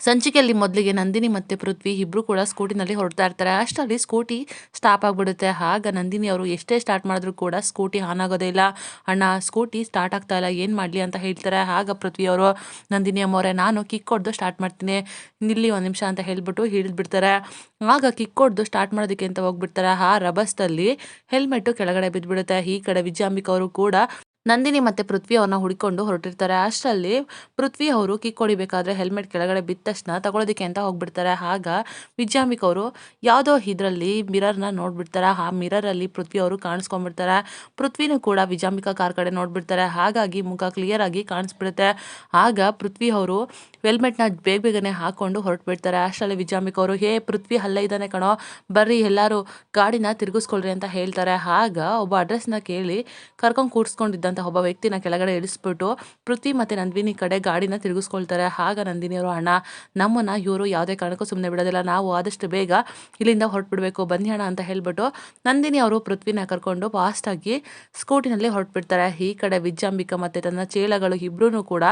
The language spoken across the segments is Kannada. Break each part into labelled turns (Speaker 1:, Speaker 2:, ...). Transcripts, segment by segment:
Speaker 1: ಸಂಚಿಕೆಯಲ್ಲಿ ಮೊದಲಿಗೆ ನಂದಿನಿ ಮತ್ತು ಪೃಥ್ವಿ ಇಬ್ಬರು ಕೂಡ ಸ್ಕೂಟಿನಲ್ಲಿ ಹೊರಡ್ತಾ ಇರ್ತಾರೆ. ಅಷ್ಟರಲ್ಲಿ ಸ್ಕೂಟಿ ಸ್ಟಾಪ್ ಆಗಿಬಿಡುತ್ತೆ. ಆಗ ನಂದಿನಿ ಅವರು ಎಷ್ಟೇ ಸ್ಟಾರ್ಟ್ ಮಾಡಿದ್ರು ಕೂಡ ಸ್ಕೂಟಿ ಆನ್ ಆಗೋದೇ ಇಲ್ಲ. ಅಣ್ಣ, ಸ್ಕೂಟಿ ಸ್ಟಾರ್ಟ್ ಆಗ್ತಾ ಇಲ್ಲ. ಏನು ಮಾಡಲಿ? ಅಂತ ಹೇಳ್ತಾರೆ. ಆಗ ಪೃಥ್ವಿ ಅವರು, ನಂದಿನಿ ಅಮ್ಮವರೇ, ನಾನು ಕಿಕ್ ಹೊಡೆದು ಸ್ಟಾರ್ಟ್ ಮಾಡ್ತೀನಿ. ನಿಲ್ಲಿ ಒಂದು ನಿಮಿಷ ಅಂತ ಹೇಳಿಬಿಟ್ಟು ಹಿಡಿದ್ಬಿಡ್ತಾರೆ. ಆಗ ಕಿಕ್ ಹೊಡೆದು ಸ್ಟಾರ್ಟ್ ಮಾಡೋದಕ್ಕೆ ಅಂತ ಹೋಗ್ಬಿಡ್ತಾರೆ. ಆ ರಭಸದಲ್ಲಿ ಹೆಲ್ಮೆಟ್ಟು ಕೆಳಗಡೆ ಬಿದ್ದುಬಿಡುತ್ತೆ ಈ ಕಡೆ ವಿಜಯಾಂಬಿಕ ಅವರು ಕೂಡ ನಂದಿನಿ ಮತ್ತೆ ಪೃಥ್ವಿ ಅವ್ರನ್ನ ಹುಡ್ಕೊಂಡು ಹೊರಟಿರ್ತಾರೆ. ಅಷ್ಟರಲ್ಲಿ ಪೃಥ್ವಿ ಅವರು ಕಿಕ್ ಹೊಡಿಬೇಕಾದ್ರೆ ಹೆಲ್ಮೆಟ್ ಕೆಳಗಡೆ ಬಿದ್ದ ತಕ್ಷಣ ತಗೊಳೋದಿಕ್ಕೆ ಅಂತ ಹೋಗ್ಬಿಡ್ತಾರೆ. ಆಗ ವಿಜಯಾಂಬಿಕ್ ಅವರು ಯಾವುದೋ ಇದರಲ್ಲಿ ಮಿರರ್ನ ನೋಡ್ಬಿಡ್ತಾರೆ. ಆ ಮಿರರಲ್ಲಿ ಪೃಥ್ವಿ ಅವರು ಕಾಣಿಸ್ಕೊಂಡ್ಬಿಡ್ತಾರೆ. ಪೃಥ್ವಿನೂ ಕೂಡ ವಿಜಾಂಬಿಕ ಕಾರ್ ಕಡೆ ನೋಡ್ಬಿಡ್ತಾರೆ. ಹಾಗಾಗಿ ಮುಖ ಕ್ಲಿಯರ್ ಆಗಿ ಕಾಣಿಸ್ಬಿಡುತ್ತೆ. ಆಗ ಪೃಥ್ವಿ ಅವರು ಹೆಲ್ಮೆಟ್ನ ಬೇಗ ಬೇಗನೆ ಹಾಕೊಂಡು ಹೊರಟ್ಬಿಡ್ತಾರೆ. ಅಷ್ಟರಲ್ಲಿ ವಿಜಯಾಂಬಿಕ್ ಅವರು, ಹೇ ಪೃಥ್ವಿ, ಅಲ್ಲೇ ಇದ್ದಾನೆ ಕಣೋ. ಬರ್ರಿ, ಎಲ್ಲರೂ ಗಾಡಿನ ತಿರುಗಿಸ್ಕೊಳ್ರಿ ಅಂತ ಹೇಳ್ತಾರೆ. ಆಗ ಒಬ್ಬ ಅಡ್ರೆಸ್ನ ಕೇಳಿ ಕರ್ಕೊಂಡು ಕೂಡ್ಸ್ಕೊಂಡಿದ್ದಂಥ ಒಬ್ಬ ವ್ಯಕ್ತಿನ ಕೆಳಗಡೆ ಇಳಿಸ್ಬಿಟ್ಟು ಪೃಥ್ವಿ ಮತ್ತು ನಂದಿನಿ ಕಡೆ ಗಾಡಿನ ತಿರುಗಿಸ್ಕೊಳ್ತಾರೆ. ಆಗ ನಂದಿನಿಯವರು, ಅಣ್ಣ, ನಮ್ಮನ್ನು ಇವರು ಯಾವುದೇ ಕಾರಣಕ್ಕೂ ಸುಮ್ಮನೆ ಬಿಡೋದಿಲ್ಲ. ನಾವು ಆದಷ್ಟು ಬೇಗ ಇಲ್ಲಿಂದ ಹೊರಟ್ಬಿಡ್ಬೇಕು. ಬನ್ನಿ ಅಣ್ಣ, ಅಂತ ಹೇಳ್ಬಿಟ್ಟು ನಂದಿನಿ ಅವರು ಪೃಥ್ವಿನ ಕರ್ಕೊಂಡು ಫಾಸ್ಟಾಗಿ ಸ್ಕೂಟಿನಲ್ಲಿ ಹೊರಟ್ಬಿಡ್ತಾರೆ. ಈ ಕಡೆ ವಿಜಯಾಂಬಿಕಾ ಮತ್ತು ತನ್ನ ಚೇಲಗಳು ಇಬ್ಬರೂ ಕೂಡ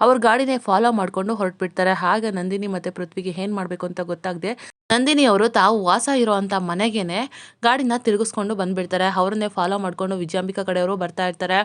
Speaker 1: ಅವ್ರ ಗಾಡಿನೇ ಫಾಲೋ ಮಾಡಿಕೊಂಡು ಹೊರಟ್ಬಿಡ್ತಾರೆ. ಆಗ ನಂದಿನಿ ಮತ್ತು ಪೃಥ್ವಿಗೆ ಏನು ಮಾಡಬೇಕು ಅಂತ ಗೊತ್ತಾಗದೆ ನಂದಿನಿ ಅವರು ತಾವು ವಾಸ ಇರೋವಂಥ ಮನೆಗೇನೆ ಗಾಡಿನ ತಿರುಗಿಸ್ಕೊಂಡು ಬಂದ್ಬಿಡ್ತಾರೆ. ಅವ್ರನ್ನೇ ಫಾಲೋ ಮಾಡಿಕೊಂಡು ವಿಜಯಾಂಬಿಕಾ ಕಡೆಯವರು ಬರ್ತಾ ಇರ್ತಾರೆ.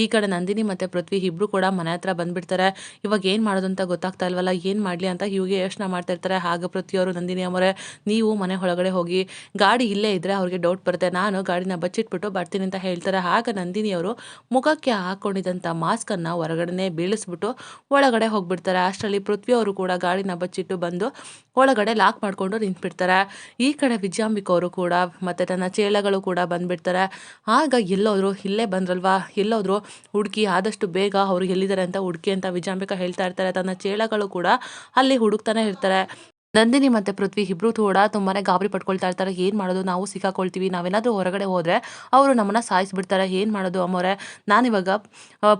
Speaker 1: ಈ ಕಡೆ ನಂದಿನಿ ಮತ್ತು ಪೃಥ್ವಿ ಇಬ್ಬರು ಕೂಡ ಮನೆ ಹತ್ರ ಬಂದ್ಬಿಡ್ತಾರೆ. ಇವಾಗ ಏನು ಮಾಡೋದು ಅಂತ ಗೊತ್ತಾಗ್ತಾ ಇಲ್ವಲ್ಲ, ಏನು ಮಾಡಲಿ ಅಂತ ಹೀಗೆ ಯೋಚನೆ ಮಾಡ್ತಾ ಇರ್ತಾರೆ. ಪೃಥ್ವಿ ಪೃಥ್ವಿಯವರು ನಂದಿನಿ ಅವರೇ, ನೀವು ಮನೆ ಒಳಗಡೆ ಹೋಗಿ ಗಾಡಿ ಇಲ್ಲೇ ಇದ್ದರೆ ಅವ್ರಿಗೆ ಡೌಟ್ ಬರುತ್ತೆ. ನಾನು ಗಾಡಿನ ಬಚ್ಚಿಟ್ಬಿಟ್ಟು ಬರ್ತೀನಿ ಅಂತ ಹೇಳ್ತಾರೆ. ಆಗ ನಂದಿನಿಯವರು ಮುಖಕ್ಕೆ ಹಾಕ್ಕೊಂಡಿದ್ದಂಥ ಮಾಸ್ಕನ್ನು ಹೊರಗಡೆ ಬೀಳಿಸ್ಬಿಟ್ಟು ಒಳಗಡೆ ಹೋಗ್ಬಿಡ್ತಾರೆ. ಅಷ್ಟರಲ್ಲಿ ಪೃಥ್ವಿ ಅವರು ಕೂಡ ಗಾಡಿನ ಬಚ್ಚಿಟ್ಟು ಬಂದು ಒಳಗಡೆ ಲಾಕ್ ಮಾಡಿಕೊಂಡು ನಿಂತ್ಬಿಡ್ತಾರೆ. ಈ ಕಡೆ ವಿಜಯಾಂಬಿಕ ಅವರು ಕೂಡ ಮತ್ತು ತನ್ನ ಚೇಳಗಳು ಕೂಡ ಬಂದ್ಬಿಡ್ತಾರೆ. ಆಗ ಎಲ್ಲೋದ್ರು, ಇಲ್ಲೇ ಬಂದ್ರಲ್ವಾ? ಎಲ್ಲೋದ್ರು, ಹುಡುಕಿ ಆದಷ್ಟು ಬೇಗ ಅವರು ಎಲ್ಲಿದ್ದಾರೆ ಅಂತ ಹುಡುಕಿ ಅಂತ ವಿಜಯಾಂಬಿಕ ಹೇಳ್ತಾ ಇರ್ತಾರೆ. ತನ್ನ ಚೇಳಗಳು ಕೂಡ ಅಲ್ಲಿ ಹುಡುಕ್ತಾನೆ ಇರ್ತಾರೆ. ನಂದಿನಿ ಮತ್ತೆ ಪೃಥ್ವಿ ಇಬ್ರು ಕೂಡ ತುಂಬಾನೇ ಗಾಬರಿ ಪಟ್ಕೊಳ್ತಾ ಇರ್ತಾರೆ. ಏನ್ ಮಾಡೋದು? ನಾವು ಸಿಕ್ಕಾಕೊಳ್ತೀವಿ. ನಾವೇನಾದರೂ ಹೊರಗಡೆ ಹೋದ್ರೆ ಅವರು ನಮ್ಮನ್ನು ಸಾಯಿಸ್ಬಿಡ್ತಾರೆ. ಏನ್ ಮಾಡೋದು ಅಮ್ಮೋರೆ ನಾನಿವಾಗ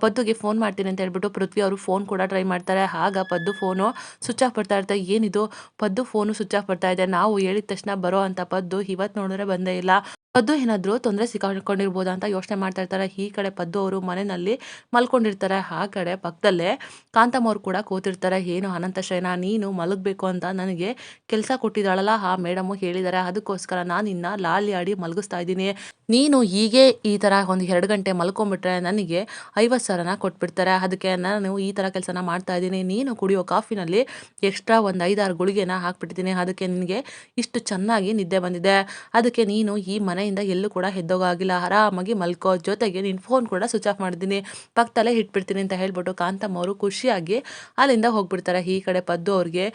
Speaker 1: ಪದ್ದುಗೆ ಫೋನ್ ಮಾಡ್ತೀನಿ ಅಂತ ಹೇಳ್ಬಿಟ್ಟು ಪೃಥ್ವಿ ಅವರು ಫೋನ್ ಕೂಡ ಟ್ರೈ ಮಾಡ್ತಾರೆ. ಆಗ ಪದ್ದು ಫೋನು ಸ್ವಿಚ್ ಆಫ್ ಬರ್ತಾ ಇರ್ತಾರೆ ಏನಿದು? ಪದ್ದು ಫೋನು ಸ್ವಿಚ್ ಆಫ್ ಬರ್ತಾ ಇದೆ. ನಾವು ಹೇಳಿದ ತಕ್ಷಣ ಬರೋ ಅಂತ ಪದ್ದು ಇವತ್ತು ನೋಡಿದ್ರೆ ಬಂದೇ ಇಲ್ಲ. ಪದ್ದು ಏನಾದರೂ ತೊಂದರೆ ಸಿಕ್ಕಾಕೊಂಡಿರ್ಬೋದಾ ಅಂತ ಯೋಚನೆ ಮಾಡ್ತಾ ಇರ್ತಾರೆ. ಈ ಕಡೆ ಪದ್ದು ಅವರು ಮನೆಯಲ್ಲಿ ಮಲ್ಕೊಂಡಿರ್ತಾರೆ. ಆ ಕಡೆ ಪಕ್ಕದಲ್ಲೇ ಕಾಂತಮ್ಮ ಅವರು ಕೂಡ ಕೂತಿರ್ತಾರೆ. ಏನು ಅನಂತ ಶಯನ, ನೀನು ಮಲಗಬೇಕು ಅಂತ ನನಗೆ ಕೆಲಸ ಕೊಟ್ಟಿದ್ದಾಳಲ್ಲ. ಆ ಮೇಡಮು ಹೇಳಿದ್ದಾರೆ. ಅದಕ್ಕೋಸ್ಕರ ನಾನು ಇನ್ನ ಲಾಲಿ ಆಡಿ ಮಲಗಿಸ್ತಾ ಇದ್ದೀನಿ. ನೀನು ಹೀಗೆ ಈ ಥರ ಒಂದು ಎರಡು ಗಂಟೆ ಮಲ್ಕೊಂಡ್ಬಿಟ್ರೆ ನನಗೆ ಐವತ್ತು ಸಾವಿರನ ಕೊಟ್ಬಿಡ್ತಾರೆ. ಅದಕ್ಕೆ ನಾನು ಈ ಥರ ಕೆಲಸನ ಮಾಡ್ತಾ ಇದ್ದೀನಿ. ನೀನು ಕುಡಿಯೋ ಕಾಫಿನಲ್ಲಿ ಎಕ್ಸ್ಟ್ರಾ ಒಂದು ಐದಾರು ಗುಳಿಗೆನ ಹಾಕ್ಬಿಟ್ಟಿದ್ದೀನಿ. ಅದಕ್ಕೆ ನಿನಗೆ ಇಷ್ಟು ಚೆನ್ನಾಗಿ ನಿದ್ದೆ ಬಂದಿದೆ. ಅದಕ್ಕೆ ನೀನು ಈ ಮನೆಯಿಂದ ಎಲ್ಲೂ ಕೂಡ ಎದ್ದೋಗಾಗಿಲ್ಲ. ಆರಾಮಾಗಿ ಮಲ್ಕೋ. ಜೊತೆಗೆ ನಿನ್ನ ಫೋನ್ ಕೂಡ ಸ್ವಿಚ್ ಆಫ್ ಮಾಡಿದ್ದೀನಿ. ಪಕ್ಕದಲ್ಲೇ ಇಟ್ಬಿಡ್ತೀನಿ ಅಂತ ಹೇಳ್ಬಿಟ್ಟು ಕಾಂತಮ್ಮ ಅವರು ಖುಷಿಯಾಗಿ ಅಲ್ಲಿಂದ ಹೋಗ್ಬಿಡ್ತಾರೆ. ಈ ಕಡೆ ಪದ್ದು ಅವ್ರಿಗೆ.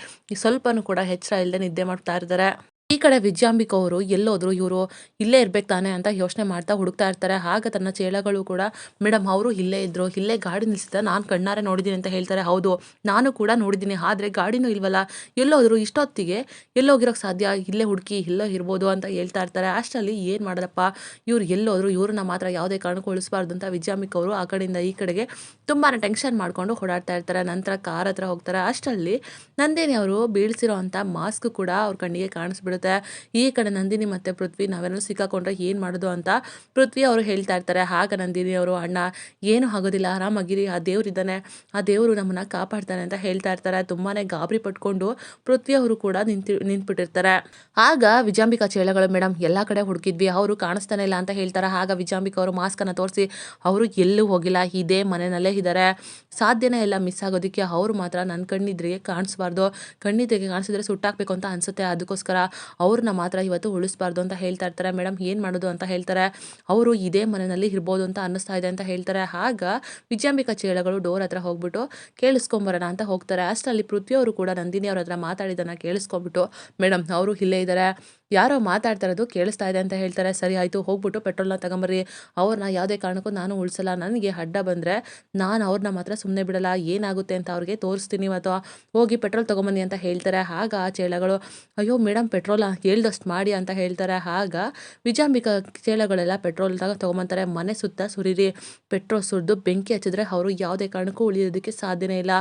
Speaker 1: ಸ್ವಲ್ಪನೂ ಕೂಡ ಹೆಚ್ಚರ ಇಲ್ಲದೆ ನಿದ್ದೆ ಮಾಡ್ತಾ ಇರ್ತಾರೆ. ಈ ಕಡೆ ವಿದ್ಯಾಂಬಿಕ ಅವರು ಎಲ್ಲೋದ್ರು, ಇವರು ಇಲ್ಲೇ ಇರ್ಬೇಕು ತಾನೆ ಅಂತ ಯೋಚನೆ ಮಾಡ್ತಾ ಹುಡುಕ್ತಾ ಇರ್ತಾರೆ. ಆಗ ತನ್ನ ಚೇಳಗಳು ಕೂಡ ಮೇಡಮ್ ಅವರು ಇಲ್ಲೇ ಇದ್ರು, ಇಲ್ಲೇ ಗಾಡಿ ನಿಲ್ಸಿದ ನಾನು ಕಣ್ಣಾರೆ ನೋಡಿದ್ದೀನಿ ಅಂತ ಹೇಳ್ತಾರೆ. ಹೌದು, ನಾನು ಕೂಡ ನೋಡಿದ್ದೀನಿ ಆದರೆ ಗಾಡಿನೂ ಇಲ್ವಲ್ಲ. ಎಲ್ಲೋದ್ರು ಇಷ್ಟೊತ್ತಿಗೆ ಎಲ್ಲೋಗಿರೋಕ್ಕೆ ಸಾಧ್ಯ? ಇಲ್ಲೇ ಹುಡುಕಿ, ಇಲ್ಲೋ ಇರ್ಬೋದು ಅಂತ ಹೇಳ್ತಾ ಇರ್ತಾರೆ. ಅಷ್ಟರಲ್ಲಿ ಏನು ಮಾಡೋದಪ್ಪ? ಇವ್ರು ಎಲ್ಲೋದ್ರು, ಇವ್ರನ್ನ ಮಾತ್ರ ಯಾವುದೇ ಕಾರಣಕ್ಕೂ ಉಳಿಸ್ಬಾರ್ದು ಅಂತ ವಿದ್ಯಾಂಬಿಕ ಅವರು ಆ ಕಡೆಯಿಂದ ಈ ಕಡೆಗೆ ತುಂಬಾ ಟೆನ್ಷನ್ ಮಾಡಿಕೊಂಡು ಓಡಾಡ್ತಾ ಇರ್ತಾರೆ. ನಂತರ ಕಾರ್ ಹತ್ರ ಹೋಗ್ತಾರೆ. ಅಷ್ಟರಲ್ಲಿ ನಂದೇನಿ ಅವರು ಬೀಳ್ಸಿರೋ ಅಂಥ ಮಾಸ್ಕ್ ಕೂಡ ಅವ್ರ ಕಣ್ಣಿಗೆ ಕಾಣಿಸ್ಬಿಡುತ್ತೆ. ಈ ಕಡೆ ನಂದಿನಿ ಮತ್ತು ಪೃಥ್ವಿ ನಾವೆಲ್ಲರೂ ಸಿಕ್ಕಾಕೊಂಡ್ರೆ ಏನು ಮಾಡೋದು ಅಂತ ಪೃಥ್ವಿ ಅವರು ಹೇಳ್ತಾ ಇರ್ತಾರೆ. ಆಗ ನಂದಿನಿ ಅವರು, ಅಣ್ಣ, ಏನು ಆಗೋದಿಲ್ಲ. ಆರಾಮಾಗಿರಿ. ಆ ದೇವರಿದ್ದಾನೆ ಆ ದೇವರು ನಮ್ಮನ್ನು ಕಾಪಾಡ್ತಾನೆ ಅಂತ ಹೇಳ್ತಾ ಇರ್ತಾರೆ. ತುಂಬಾ ಗಾಬರಿ ಪಟ್ಕೊಂಡು ಪೃಥ್ವಿ ಅವರು ಕೂಡ ನಿಂತು, ನಿಂತ್ಬಿಟ್ಟಿರ್ತಾರೆ. ಆಗ ವಿಜಾಂಬಿಕಾ ಚೇಳಗಳು ಮೇಡಮ್ ಎಲ್ಲ ಕಡೆ ಹುಡುಕಿದ್ವಿ. ಅವರು ಕಾಣಿಸ್ತಾನೆ ಇಲ್ಲ ಅಂತ ಹೇಳ್ತಾರೆ. ಆಗ ವಿಜಾಂಬಿಕಾ ಅವರು ಮಾಸ್ಕನ್ನು ತೋರಿಸಿ ಅವರು ಎಲ್ಲೂ ಹೋಗಿಲ್ಲ. ಇದೇ ಮನೆಯಲ್ಲೇ ಇದ್ದಾರೆ ಸಾಧ್ಯನೇ ಎಲ್ಲ ಮಿಸ್ ಆಗೋದಕ್ಕೆ. ಅವರು ಮಾತ್ರ ನನ್ನ ಕಣ್ಣಿದ್ರಿಗೆ ಕಾಣಿಸ್ಬಾರ್ದು. ಕಣ್ಣಿದ್ರಿಗೆ ಕಾಣಿಸಿದ್ರೆ ಸುಟ್ಟಾಕಬೇಕು ಅಂತ ಅನಿಸುತ್ತೆ. ಅದಕ್ಕೋಸ್ಕರ ಅವ್ರನ್ನ ಮಾತ್ರ ಇವತ್ತು ಉಳಿಸ್ಬಾರ್ದು ಅಂತ ಹೇಳ್ತಾ ಇರ್ತಾರೆ. ಮೇಡಮ್, ಏನು ಮಾಡೋದು ಅಂತ ಹೇಳ್ತಾರೆ. ಅವರು ಇದೇ ಮನೆಯಲ್ಲಿ ಇರ್ಬೋದು ಅಂತ ಅನ್ನಿಸ್ತಾ ಇದೆ ಅಂತ ಹೇಳ್ತಾರೆ. ಆಗ ವಿಜಯಾಂಬಿಕಾ ಚೇಳಗಳು ಡೋರ್ ಹತ್ರ ಹೋಗ್ಬಿಟ್ಟು ಕೇಳಿಸ್ಕೊಂಬರೋಣ ಅಂತ ಹೋಗ್ತಾರೆ. ಅಷ್ಟರಲ್ಲಿ ಪೃಥ್ವಿಯವರು ಕೂಡ ನಂದಿನಿ ಅವ್ರ ಹತ್ರ ಮಾತಾಡಿದ್ದನ್ನು ಕೇಳಿಸ್ಕೊಂಬಿಟ್ಟು ಮೇಡಮ್, ಅವರು ಇಲ್ಲೇ ಇದ್ದಾರೆ ಯಾರೋ ಮಾತಾಡ್ತಾ ಇರೋದು ಕೇಳಿಸ್ತಾ ಇದೆ ಅಂತ ಹೇಳ್ತಾರೆ. ಸರಿ, ಆಯಿತು, ಹೋಗ್ಬಿಟ್ಟು ಪೆಟ್ರೋಲ್ನ ತಗೊಂಬರ್ರಿ. ಅವ್ರನ್ನ ಯಾವುದೇ ಕಾರಣಕ್ಕೂ ನಾನು ಉಳಿಸಲ್ಲ. ನನಗೆ ಅಡ್ಡ ಬಂದರೆ ನಾನು ಅವ್ರನ್ನ ಮಾತ್ರ ಸುಮ್ಮನೆ ಬಿಡಲ್ಲ. ಏನಾಗುತ್ತೆ ಅಂತ ಅವ್ರಿಗೆ ತೋರಿಸ್ತೀನಿ. ಅಥವಾ ಹೋಗಿ ಪೆಟ್ರೋಲ್ ತೊಗೊಂಬನ್ನಿ ಅಂತ ಹೇಳ್ತಾರೆ. ಆಗ ಆ ಚೇಳಗಳು, ಅಯ್ಯೋ, ಮೇಡಮ್, ಪೆಟ್ರೋಲ್? ಹೇಳ್ದಷ್ಟು ಮಾಡಿ ಅಂತ ಹೇಳ್ತಾರೆ. ಆಗ ವಿಜಾಂಬಿಕಾ ಚೇಳಗಳೆಲ್ಲ ಪೆಟ್ರೋಲ್ ತೊಗೊಂಬಂತಾರೆ. ಮನೆ ಸುತ್ತ ಸುರಿರಿ. ಪೆಟ್ರೋಲ್ ಸುರಿದು ಬೆಂಕಿ ಹಚ್ಚಿದ್ರೆ ಅವರು ಯಾವುದೇ ಕಾರಣಕ್ಕೂ ಉಳಿಯೋದಕ್ಕೆ ಸಾಧ್ಯನೇ ಇಲ್ಲ.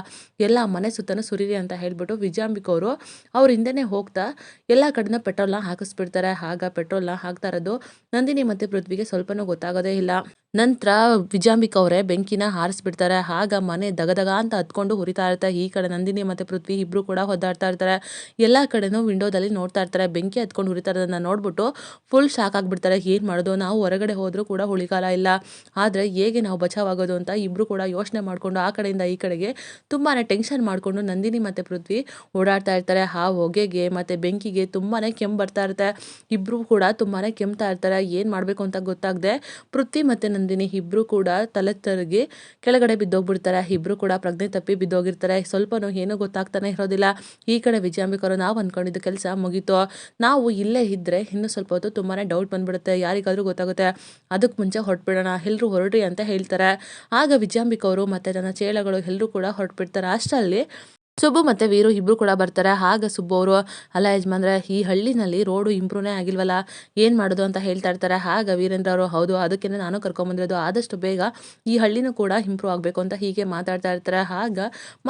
Speaker 1: ಎಲ್ಲ ಮನೆ ಸುತ್ತನೂ ಸುರಿರಿ ಅಂತ ಹೇಳ್ಬಿಟ್ಟು ವಿಜಾಂಬಿಕ ಅವರು ಅವ್ರ ಹಿಂದೆನೇ ಹೋಗ್ತಾ ಎಲ್ಲ ಕಡೆನ ಪೆಟ್ರೋಲ್ನ ಹಾಕಿಸ್ಬಿಡ್ತಾರೆ ಆಗ ಪೆಟ್ರೋಲ್ನ ಹಾಕ್ತಾ ಇರೋದು. ನಂದಿನಿ ಮತ್ತು ಪೃಥ್ವಿಗೆ ಸ್ವಲ್ಪನೂ ಗೊತ್ತಾಗೋದೇ ಇಲ್ಲ. ನಂತರ ವಿಜಾಂಬಿಕ ಅವರೇ ಬೆಂಕಿನ ಹಾರಿಸ್ಬಿಡ್ತಾರೆ. ಆಗ ಮನೆ ದಗದಗ ಅಂತ ಹತ್ಕೊಂಡು ಹುರಿತಾ ಇರುತ್ತೆ ಈ ಕಡೆ ನಂದಿನಿ ಮತ್ತು ಪೃಥ್ವಿ ಇಬ್ಬರು ಕೂಡ ಒದ್ದಾಡ್ತಾ ಇರ್ತಾರೆ. ಎಲ್ಲ ಕಡೆನೂ ವಿಂಡೋದಲ್ಲಿ ನೋಡ್ತಾ ಇರ್ತಾರೆ. ಬೆಂಕಿ ಹತ್ಕೊಂಡು ಹುರಿತಾ ಇರೋದನ್ನ ನೋಡ್ಬಿಟ್ಟು ಫುಲ್ ಶಾಕ್ ಆಗಿಬಿಡ್ತಾರೆ. ಏನು ಮಾಡೋದು? ನಾವು ಹೊರಗಡೆ ಹೋದರೂ ಕೂಡ ಹುಳಿಕಾಲ ಇಲ್ಲ. ಆದರೆ ಹೇಗೆ ನಾವು ಬಚಾವಾಗೋದು ಅಂತ ಇಬ್ಬರು ಕೂಡ ಯೋಚನೆ ಮಾಡಿಕೊಂಡು ಆ ಕಡೆಯಿಂದ ಈ ಕಡೆಗೆ ತುಂಬಾ ಟೆನ್ಷನ್ ಮಾಡಿಕೊಂಡು ನಂದಿನಿ ಮತ್ತು ಪೃಥ್ವಿ ಓಡಾಡ್ತಾ ಇರ್ತಾರೆ. ಆ ಹೊಗೆಗೆ ಮತ್ತು ಬೆಂಕಿಗೆ ತುಂಬಾ ಕೆಮ್ಮು ಬರ್ತಾ ಇರುತ್ತೆ. ಇಬ್ಬರು ಕೂಡ ತುಂಬಾ ಕೆಮ್ತಾ ಇರ್ತಾರೆ. ಏನು ಮಾಡಬೇಕು ಅಂತ ಗೊತ್ತಾಗದೆ ಪೃಥ್ವಿ ಮತ್ತು ಇಬ್ಬರು ಕೂಡ ತಲೆ ತರಗಿ ಕೆಳಗಡೆ ಬಿದ್ದೋಗ್ಬಿಡ್ತಾರೆ. ಇಬ್ಬರು ಕೂಡ ಪ್ರಜ್ಞೆ ತಪ್ಪಿ ಬಿದ್ದೋಗಿರ್ತಾರೆ. ಸ್ವಲ್ಪನೂ ಏನೂ ಗೊತ್ತಾಗ್ತಾನೆ ಇರೋದಿಲ್ಲ. ಈ ಕಡೆ ವಿಜಯಾಂಬಿಕರು ನಾವು ಅಂದ್ಕೊಂಡಿದ್ದು ಕೆಲಸ ಮುಗೀತು. ನಾವು ಇಲ್ಲೇ ಇದ್ದರೆ ಇನ್ನೂ ಸ್ವಲ್ಪ ಹೊತ್ತು ತುಂಬಾ ಡೌಟ್ ಬಂದ್ಬಿಡುತ್ತೆ. ಯಾರಿಗಾದ್ರೂ ಗೊತ್ತಾಗುತ್ತೆ. ಅದಕ್ಕೆ ಮುಂಚೆ ಹೊರಟ್ಬಿಡೋಣ. ಎಲ್ಲರೂ ಹೊರಡ್ರಿ ಅಂತ ಹೇಳ್ತಾರೆ. ಆಗ ವಿಜಯಾಂಬಿಕವರು ಮತ್ತು ನನ್ನ ಚೇಳಗಳು ಎಲ್ಲರೂ ಕೂಡ ಹೊರಟ್ಬಿಡ್ತಾರೆ. ಅಷ್ಟರಲ್ಲಿ ಸುಬ್ಬು ಮತ್ತು ವೀರು ಇಬ್ಬರು ಕೂಡ ಬರ್ತಾರೆ. ಆಗ ಸುಬ್ಬು ಅವರು, ಅಲ್ಲ ಯಜಮಾನ್ರೆ, ಈ ಹಳ್ಳಿನಲ್ಲಿ ರೋಡು ಇಂಪ್ರೂವ್ನೇ ಆಗಿಲ್ವಲ್ಲ, ಏನು ಮಾಡೋದು ಅಂತ ಹೇಳ್ತಾ ಇರ್ತಾರೆ. ಆಗ ವೀರೇಂದ್ರ ಅವರು, ಹೌದು ಅದಕ್ಕೆ ನಾನು ಕರ್ಕೊಂಬಂದಿರೋದು ಆದಷ್ಟು ಬೇಗ ಈ ಹಳ್ಳಿನೂ ಕೂಡ ಇಂಪ್ರೂವ್ ಆಗಬೇಕು ಅಂತ ಹೀಗೆ ಮಾತಾಡ್ತಾ ಇರ್ತಾರೆ. ಆಗ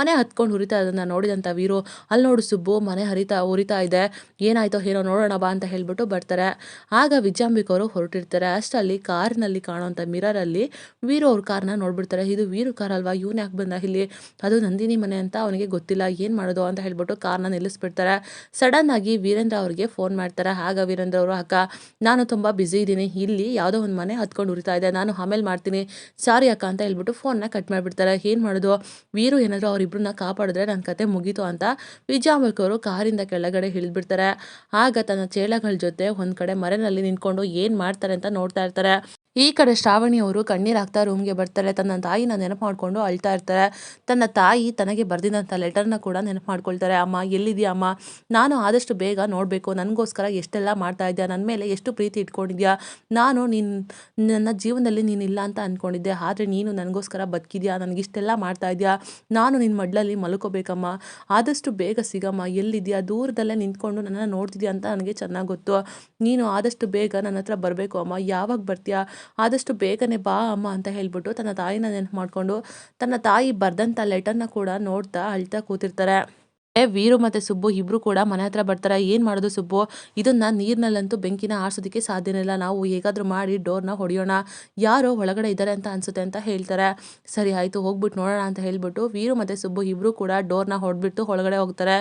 Speaker 1: ಮನೆ ಹತ್ಕೊಂಡು ಹುರಿತಾ ಅದನ್ನು ನೋಡಿದಂಥ ವೀರು ಅಲ್ಲಿ ನೋಡು ಸುಬ್ಬು, ಮನೆ ಹರಿತಾ, ಉರಿತಾ ಇದೆ. ಏನಾಯ್ತೋ ಏನೋ ನೋಡೋಣ ಬಾ ಅಂತ ಹೇಳ್ಬಿಟ್ಟು ಬರ್ತಾರೆ. ಆಗ ವಿಜಾಂಬಿಕ ಅವರು ಹೊರಟಿರ್ತಾರೆ. ಅಷ್ಟಲ್ಲಿ ಕಾರ್ನಲ್ಲಿ ಕಾಣುವಂಥ ಮಿರರಲ್ಲಿ ವೀರು ಅವ್ರ ಕಾರ್ನ ನೋಡ್ಬಿಡ್ತಾರೆ. ಇದು ವೀರು ಕಾರ್ ಅಲ್ವಾ? ಇವನು ಯಾಕೆ ಬಂದ ಇಲ್ಲಿ? ಅದು ನಂದಿನಿ ಮನೆ ಅಂತ ಅವನಿಗೆ ಗೊತ್ತಿಲ್ಲ. ಏನು ಮಾಡೋದು ಅಂತ ಹೇಳ್ಬಿಟ್ಟು ಕಾರ್ನ ನಿಲ್ಲಿಸ್ಬಿಡ್ತಾರೆ. ಸಡನ್ ಆಗಿ ವೀರೇಂದ್ರ ಅವ್ರಿಗೆ ಫೋನ್ ಮಾಡ್ತಾರೆ. ಆಗ ವೀರೇಂದ್ರ ಅವರು, ಅಕ್ಕ, ನಾನು ತುಂಬ ಬ್ಯುಸಿ ಇದ್ದೀನಿ. ಇಲ್ಲಿ ಯಾವುದೋ ಒಂದು ಮನೆ ಹತ್ಕೊಂಡು ಉರಿತಾ ಇದೆ. ನಾನು ಆಮೇಲೆ ಮಾಡ್ತೀನಿ. ಸಾರಿ ಅಕ್ಕ, ಅಂತ ಹೇಳ್ಬಿಟ್ಟು ಫೋನ್ನ ಕಟ್ ಮಾಡಿಬಿಡ್ತಾರೆ. ಏನು ಮಾಡೋದು? ವೀರು ಏನಾದರೂ ಅವರಿಬ್ಬರನ್ನ ಕಾಪಾಡಿದ್ರೆ ನನ್ನ ಕತೆ ಮುಗೀತು ಅಂತ ವಿಜಾಂಬಕ್ ಅವರು ಕಾರಿಂದ ಕೆಳಗಡೆ ಇಳಿದ್ಬಿಡ್ತಾರೆ. ಆಗ ತನ್ನ ಚೇಳಗಳ ಜೊತೆ ಒಂದು ಕಡೆ ಮರೆನಲ್ಲಿ ನಿಂತ್ಕೊಂಡು ಏನು ಮಾಡ್ತಾರೆ ಅಂತ ನೋಡ್ತಾ ಇರ್ತಾರೆ. ಈ ಕಡೆ ಶ್ರಾವಣಿ ಅವರು ಕಣ್ಣೀರು ಹಾಕ್ತಾ ರೂಮ್ಗೆ ಬರ್ತಾರೆ. ತನ್ನ ತಾಯಿನ ನೆನಪು ಮಾಡಿಕೊಂಡು ಅಳ್ತಾ ಇರ್ತಾರೆ. ತನ್ನ ತಾಯಿ ತನಗೆ ಬರೆದಿದ್ದಂಥ ಲೆಟರ್ನ ಕೂಡ ನೆನಪು ಮಾಡ್ಕೊಳ್ತಾರೆ. ಅಮ್ಮ ಎಲ್ಲಿದೆಯಾ ಅಮ್ಮ? ನಾನು ಆದಷ್ಟು ಬೇಗ ನೋಡಬೇಕು. ನನಗೋಸ್ಕರ ಎಷ್ಟೆಲ್ಲ ಮಾಡ್ತಾ ಇದ್ದೀಯಾ? ನನ್ನ ಮೇಲೆ ಎಷ್ಟು ಪ್ರೀತಿ ಇಟ್ಕೊಂಡಿದ್ಯಾ ನಾನು ನಿನ್ನ ನನ್ನ ಜೀವನದಲ್ಲಿ ನೀನಿಲ್ಲ ಅಂತ ಅಂದ್ಕೊಂಡಿದ್ದೆ ಆದರೆ ನೀನು ನನಗೋಸ್ಕರ ಬದುಕಿದ್ಯಾ? ನನಗಿಷ್ಟೆಲ್ಲ ಮಾಡ್ತಾ ಇದೆಯಾ? ನಾನು ನಿನ್ನ ಮಡ್ಲಲ್ಲಿ ಮಲ್ಕೋಬೇಕಮ್ಮ. ಆದಷ್ಟು ಬೇಗ ಸಿಗಮ್ಮ. ಎಲ್ಲಿದೆಯಾ ದೂರದಲ್ಲೇ ನಿಂತ್ಕೊಂಡು ನನ್ನನ್ನು ನೋಡ್ತಿದ್ಯಾ ಅಂತ ನನಗೆ ಚೆನ್ನಾಗಿ ಗೊತ್ತು. ನೀನು ಆದಷ್ಟು ಬೇಗ ನನ್ನ ಹತ್ರ ಬರಬೇಕು ಅಮ್ಮ. ಯಾವಾಗ ಬರ್ತೀಯಾ? ಆದಷ್ಟು ಬೇಗನೆ ಬಾ ಅಮ್ಮ ಅಂತ ಹೇಳ್ಬಿಟ್ಟು ತನ್ನ ತಾಯಿನ ನೆನಪು ಮಾಡಿಕೊಂಡು ತನ್ನ ತಾಯಿ ಬರೆದಂಥ ಲೆಟರ್ನ ಕೂಡ ನೋಡ್ತಾ ಅಳ್ತಾ ಕೂತಿರ್ತಾರೆ. ವೀರು ಮತ್ತು ಸುಬ್ಬು ಇಬ್ಬರು ಕೂಡ ಮನೆ ಹತ್ರ ಬರ್ತಾರೆ. ಏನು ಮಾಡೋದು ಸುಬ್ಬು? ಇದನ್ನು ನೀರಿನಲ್ಲಂತೂ ಬೆಂಕಿನ ಆರಿಸೋದಕ್ಕೆ ಸಾಧ್ಯನೇ ಇಲ್ಲ. ನಾವು ಹೇಗಾದರೂ ಮಾಡಿ ಡೋರ್ನ ಹೊಡೆಯೋಣ. ಯಾರೋ ಒಳಗಡೆ ಇದ್ದಾರೆ ಅಂತ ಅನಿಸುತ್ತೆ ಅಂತ ಹೇಳ್ತಾರೆ. ಸರಿ, ಆಯಿತು ಹೋಗ್ಬಿಟ್ಟು ನೋಡೋಣ ಅಂತ ಹೇಳ್ಬಿಟ್ಟು ವೀರು ಮತ್ತು ಸುಬ್ಬು ಇಬ್ಬರು ಕೂಡ ಡೋರ್ನ ಹೊಡೆದ್ಬಿಟ್ಟು ಒಳಗಡೆ ಹೋಗ್ತಾರೆ.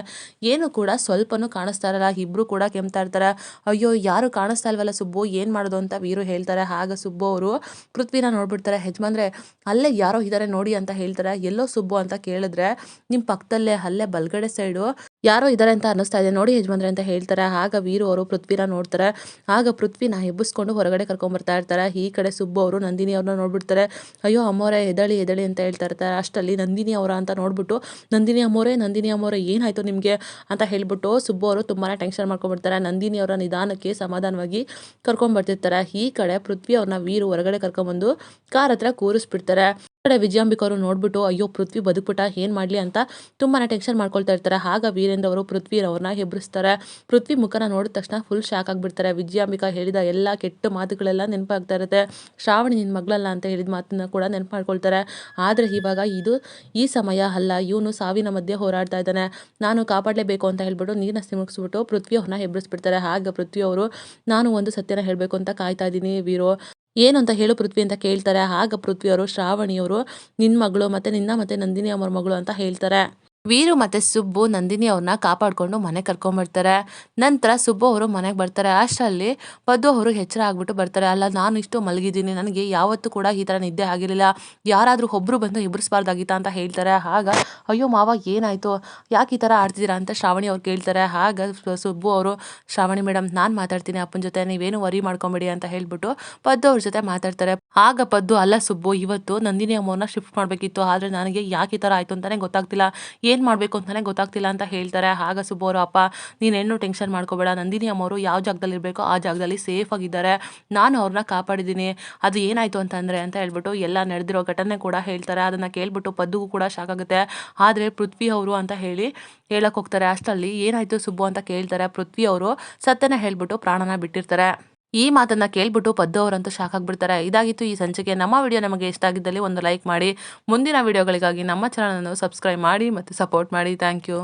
Speaker 1: ಏನು ಕೂಡ ಸ್ವಲ್ಪನೂ ಕಾಣಿಸ್ತಾ ಇರಲ್ಲ. ಇಬ್ಬರು ಕೂಡ ಕೆಮ್ತಾ ಇರ್ತಾರೆ. ಅಯ್ಯೋ, ಯಾರು ಕಾಣಿಸ್ತಾ ಇಲ್ವಲ್ಲ ಸುಬ್ಬು? ಏನು ಮಾಡೋದು ಅಂತ ವೀರು ಹೇಳ್ತಾರೆ. ಆಗ ಸುಬ್ಬು ಅವರು ಪೃಥ್ವಿನ ನೋಡ್ಬಿಡ್ತಾರೆ. ಯಜಮಾನ್ರೆ, ಅಲ್ಲೇ ಯಾರೋ ಇದ್ದಾರೆ ನೋಡಿ ಅಂತ ಹೇಳ್ತಾರೆ. ಎಲ್ಲೋ ಸುಬ್ಬು ಅಂತ ಕೇಳಿದ್ರೆ ನಿಮ್ಮ ಪಕ್ಕದಲ್ಲೇ, ಅಲ್ಲೇ ಬಲ್ಗಡೆ ಯಾರೋ ಇದ್ದಾರೆ ಅಂತ ಅನಿಸ್ತಾ ಇದೆ. ನೋಡಿ ಯಜಮಾನ್ರೆ ಅಂತ ಹೇಳ್ತಾರೆ. ಆಗ ವೀರು ಅವರು ಪೃಥ್ವಿನ ನೋಡ್ತಾರೆ. ಆಗ ಪೃಥ್ವಿನ ಎಬ್ಬಿಸ್ಕೊಂಡು ಹೊರಗಡೆ ಕರ್ಕೊಂಬರ್ತಾ ಇರ್ತಾರೆ. ಈ ಕಡೆ ಸುಬ್ಬು ಅವರು, ನಂದಿನಿ ಅವ್ರನ್ನ ನೋಡ್ಬಿಡ್ತಾರೆ. ಅಯ್ಯೋ ಅಮ್ಮೋರೆ, ಎದಳಿ ಎದಳಿ ಅಂತ ಹೇಳ್ತಾ ಇರ್ತಾರೆ. ಅಷ್ಟಲ್ಲಿ ನಂದಿನಿ ಅವರ ಅಂತ ನೋಡ್ಬಿಟ್ಟು, ನಂದಿನಿ ಅಮ್ಮೋರೆ ನಂದಿನಿ ಅಮ್ಮೋರೆ, ಏನಾಯ್ತು ನಿಮಗೆ? ಅಂತ ಹೇಳ್ಬಿಟ್ಟು ಸುಬ್ಬು ಅವರು ತುಂಬಾ ಟೆನ್ಷನ್ ಮಾಡ್ಕೊಂಡ್ಬಿಡ್ತಾರೆ. ನಂದಿನಿ ಅವರ ನಿಧಾನಕ್ಕೆ ಸಮಾಧಾನವಾಗಿ ಕರ್ಕೊಂಡ್ಬರ್ತಿರ್ತಾರೆ ಈ ಕಡೆ ಪೃಥ್ವಿ ಅವ್ರನ್ನ ವೀರು ಹೊರಗಡೆ ಕರ್ಕೊಂಡ್ಬಂದು ಕಾರ್ ಹತ್ರ ಕೂರಿಸ್ಬಿಡ್ತಾರೆ. ಕಡೆ ವಿಜಯಾಂಬಿಕ ಅವರು ನೋಡ್ಬಿಟ್ಟು, ಅಯ್ಯೋ, ಪೃಥ್ವಿ ಬದುಕ್ಬಿಟ್ಟ, ಏನು ಮಾಡಲಿ? ಅಂತ ತುಂಬಾ ಟೆನ್ಷನ್ ಮಾಡ್ಕೊಳ್ತಾ ಇರ್ತಾರೆ. ಆಗ ವೀರೇಂದ್ರ ಅವರು ಪೃಥ್ವಿ ಅವ್ರನ್ನ ಹೆಬ್ಬರಿಸ್ತಾರೆ ಪೃಥ್ವಿ ಮುಖನ ನೋಡಿದ ತಕ್ಷಣ ಫುಲ್ ಶಾಕ್ ಆಗಿಬಿಡ್ತಾರೆ. ವಿಜಯಾಂಬಿಕಾ ಹೇಳಿದ ಎಲ್ಲ ಕೆಟ್ಟ ಮಾತುಗಳೆಲ್ಲ ನೆನಪಾಗ್ತಾ ಇರುತ್ತೆ. ಶ್ರಾವಣಿ ನಿನ್ನ ಮಗಳಲ್ಲ ಅಂತ ಹೇಳಿದ ಮಾತನ್ನ ಕೂಡ ನೆನಪು ಮಾಡ್ಕೊಳ್ತಾರೆ ಆದರೆ ಇವಾಗ ಇದು ಈ ಸಮಯ ಅಲ್ಲ. ಇವನು ಸಾವಿನ ಮಧ್ಯೆ ಹೋರಾಡ್ತಾ ಇದ್ದಾನೆ. ನಾನು ಕಾಪಾಡಲೇಬೇಕು ಅಂತ ಹೇಳ್ಬಿಟ್ಟು ನೀರನ್ನ ಸಿಮುಗಿಸ್ಬಿಟ್ಟು ಪೃಥ್ವಿ ಅವ್ರನ್ನ ಹೆಬ್ಬರಿಸ್ಬಿಡ್ತಾರೆ ಹಾಗೆ ಪೃಥ್ವಿ ಅವರು, ನಾನು ಒಂದು ಸತ್ಯನ ಹೇಳಬೇಕು ಅಂತ ಕಾಯ್ತಾ ಇದ್ದೀನಿ ವೀರೋ. ಏನು ಅಂತ ಹೇಳು ಪೃಥ್ವಿ ಅಂತ ಕೇಳ್ತಾರೆ. ಆಗ ಪೃಥ್ವಿಯವರು, ಶ್ರಾವಣಿಯವರು ನಿನ್ನ ಮಗಳು ಮತ್ತು ನಿನ್ನ ಮತ್ತು ನಂದಿನಿ ಅವರ ಮಗಳು ಅಂತ ಹೇಳ್ತಾರೆ. ವೀರು ಮತ್ತು ಸುಬ್ಬು ನಂದಿನಿ ಅವ್ರನ್ನ ಕಾಪಾಡಿಕೊಂಡು ಮನೆಗೆ ಕರ್ಕೊಂಬರ್ತಾರೆ ನಂತರ ಸುಬ್ಬು ಅವರು ಮನೆಗೆ ಬರ್ತಾರೆ. ಅಷ್ಟರಲ್ಲಿ ಪದ್ದು ಅವರು ಎಚ್ಚರ ಆಗ್ಬಿಟ್ಟು ಬರ್ತಾರೆ. ಅಲ್ಲ, ನಾನು ಇಷ್ಟು ಮಲಗಿದ್ದೀನಿ. ನನಗೆ ಯಾವತ್ತೂ ಕೂಡ ಈ ಥರ ನಿದ್ದೆ ಆಗಿರಲಿಲ್ಲ. ಯಾರಾದರೂ ಒಬ್ಬರು ಬಂದು ಎಬ್ಬರಿಸಬಾರ್ದಾಗಿತ್ತ ಅಂತ ಹೇಳ್ತಾರೆ. ಆಗ, ಅಯ್ಯೋ ಮಾವ, ಏನಾಯಿತು? ಯಾಕೆ ಈ ಥರ ಆಡ್ತಿದ್ದೀರಾ? ಅಂತ ಶ್ರಾವಣಿ ಅವ್ರು ಕೇಳ್ತಾರೆ. ಆಗ ಸುಬ್ಬು ಅವರು, ಶ್ರಾವಣಿ ಮೇಡಮ್ ನಾನು ಮಾತಾಡ್ತೀನಿ ಅಪ್ಪನ ಜೊತೆ. ನೀವೇನು ವರಿ ಮಾಡ್ಕೊಂಬಿಡಿ ಅಂತ ಹೇಳ್ಬಿಟ್ಟು ಪದ್ದು ಅವ್ರ ಜೊತೆ ಮಾತಾಡ್ತಾರೆ. ಆಗ ಪದ್ದು ಅಲ್ಲ ಸುಬ್ಬು, ಇವತ್ತು ನಂದಿನಿ ಅಮ್ಮವ್ರನ್ನ ಶಿಫ್ಟ್ ಮಾಡಬೇಕಿತ್ತು. ಆದರೆ ನನಗೆ ಯಾಕೆ ಈ ಥರ ಆಯಿತು ಅಂತಲೇ ಗೊತ್ತಾಗ್ತಿಲ್ಲ. ಏನು ಮಾಡಬೇಕು ಅಂತಲೇ ಗೊತ್ತಾಗ್ತಿಲ್ಲ ಅಂತ ಹೇಳ್ತಾರೆ. ಆಗ ಸುಬ್ಬು ಅಪ್ಪ ಅಪ್ಪ, ನೀನೇನು ಟೆನ್ಷನ್ ಮಾಡ್ಕೋಬೇಡ. ನಂದಿನಿ ಅಮ್ಮವರು ಯಾವ ಜಾಗದಲ್ಲಿ ಇರಬೇಕೋ ಆ ಜಾಗದಲ್ಲಿ ಸೇಫ್ ಆಗಿದ್ದಾರೆ. ನಾನು ಅವ್ರನ್ನ ಕಾಪಾಡಿದ್ದೀನಿ. ಅದು ಏನಾಯಿತು ಅಂತಂದರೆ ಅಂತ ಹೇಳ್ಬಿಟ್ಟು ಎಲ್ಲ ನಡೆದಿರೋ ಘಟನೆ ಕೂಡ ಹೇಳ್ತಾರೆ. ಅದನ್ನು ಕೇಳ್ಬಿಟ್ಟು ಪದ್ದುಗೂ ಕೂಡ ಶಾಕ್ ಆಗುತ್ತೆ. ಆದರೆ ಪೃಥ್ವಿ ಅವರು ಅಂತ ಹೇಳಿ ಹೇಳಕ್ಕೆ ಹೋಗ್ತಾರೆ. ಅಷ್ಟರಲ್ಲಿ ಏನಾಯಿತು ಸುಬ್ಬು ಅಂತ ಕೇಳ್ತಾರೆ. ಪೃಥ್ವಿ ಅವರು ಸತ್ಯನ ಹೇಳ್ಬಿಟ್ಟು ಪ್ರಾಣನ ಬಿಟ್ಟಿರ್ತಾರೆ. ಈ ಮಾತನ್ನ ಕೇಳ್ಬಿಟ್ಟು ಪದ್ದು ಅವರಂತೂ ಶಾಕ್ ಆಗಿಬಿಡ್ತಾರೆ. ಇದಾಗಿತ್ತು ಈ ಸಂಚಿಕೆ. ನಮ್ಮ ವಿಡಿಯೋ ನಮಗೆ ಇಷ್ಟ ಆಗಿದ್ದಲ್ಲಿ ಒಂದು ಲೈಕ್ ಮಾಡಿ. ಮುಂದಿನ ವಿಡಿಯೋಗಳಿಗಾಗಿ ನಮ್ಮ ಚಾನಲನ್ನು ಸಬ್ಸ್ಕ್ರೈಬ್ ಮಾಡಿ ಮತ್ತು ಸಪೋರ್ಟ್ ಮಾಡಿ. Thank you